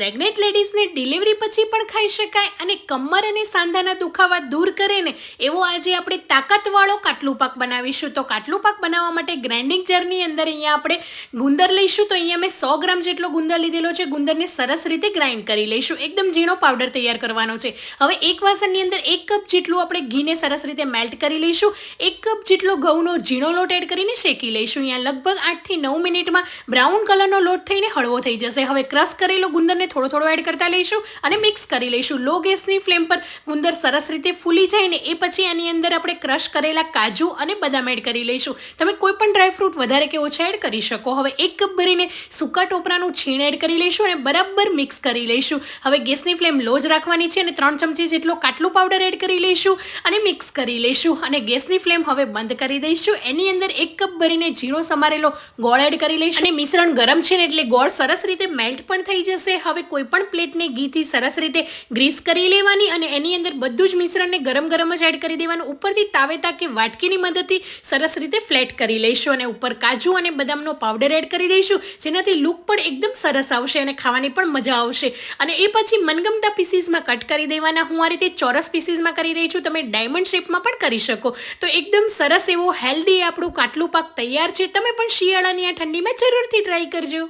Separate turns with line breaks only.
Pregnant લેડીઝને delivery પછી પણ ખાઈ શકાય અને કમર અને સાંધાના દુખાવા દૂર કરે ને એવો આજે આપણે તાકાતવાળો કાટલું પાક બનાવીશું. તો કાટલું પાક બનાવવા માટે ગ્રાઇન્ડિંગ જારની અંદર અહીંયા આપણે ગુંદર લઈશું. તો અહીંયા મેં સો ગ્રામ જેટલો ગુંદર લીધેલો છે. ગુંદરને સરસ રીતે ગ્રાઇન્ડ કરી લઈશું. એકદમ ઝીણો પાવડર તૈયાર કરવાનો છે. હવે એક વાસણની અંદર એક કપ જેટલું આપણે ઘીને સરસ રીતે મેલ્ટ કરી લઈશું. એક કપ જેટલો ઘઉંનો ઝીણો લોટ એડ કરીને શેકી લઈશું. અહીંયા લગભગ આઠથી નવ મિનિટમાં બ્રાઉન કલરનો લોટ થઈને હળવો થઈ જશે. હવે ક્રશ કરેલો ગુંદરને થોડો થોડો એડ કરતા લઈશું અને મિક્સ કરી લઈશું. લો ગેસની ફ્લેમ પર ગુંદર સરસ રીતે ફૂલી જાય ને એ પછી એની અંદર આપણે ક્રશ કરેલા કાજુ અને બદામ એડ કરી લઈશું. તમે કોઈ પણ ડ્રાયફ્રૂટ વધારે કે ઓછા એડ કરી શકો. હવે એક કપ ભરીને સૂકા ટોપરાનું છીણ એડ કરી લઈશું અને બરાબર મિક્સ કરી લઈશું. હવે ગેસની ફ્લેમ લો જ રાખવાની છે અને ત્રણ ચમચી જેટલો કાટલું પાવડર એડ કરી લઈશું અને મિક્સ કરી લઈશું. અને ગેસની ફ્લેમ હવે બંધ કરી દઈશું. એની અંદર એક કપ ભરીને ઝીણો સમારેલો ગોળ એડ કરી લઈશું. અને મિશ્રણ ગરમ છે ને એટલે ગોળ સરસ રીતે મેલ્ટ પણ થઈ જશે. હવે કોઈ પણ પ્લેટને ઘીથી સરસ રીતે ગ્રીસ કરી લેવાની અને એની અંદર બધું જ મિશ્રણને ગરમ ગરમ જ એડ કરી દેવાનું. ઉપરથી તાવેતા કે વાટકીની મદદથી સરસ રીતે ફ્લેટ કરી લઈશું અને ઉપર કાજુ અને બદામનો પાવડર એડ કરી દઈશું, જેનાથી લુક પણ એકદમ સરસ આવશે અને ખાવાની પણ મજા આવશે. અને એ પછી મનગમતા પીસીસમાં કટ કરી દેવાના. હું આ રીતે ચોરસ પીસીસમાં કરી રહી છું. તમે ડાયમંડ શેપમાં પણ કરી શકો. તો એકદમ સરસ એવો હેલ્ધી આપણું કાટલું પાક તૈયાર છે. તમે પણ શિયાળાની આ ઠંડીમાં જરૂરથી ટ્રાય કરજો.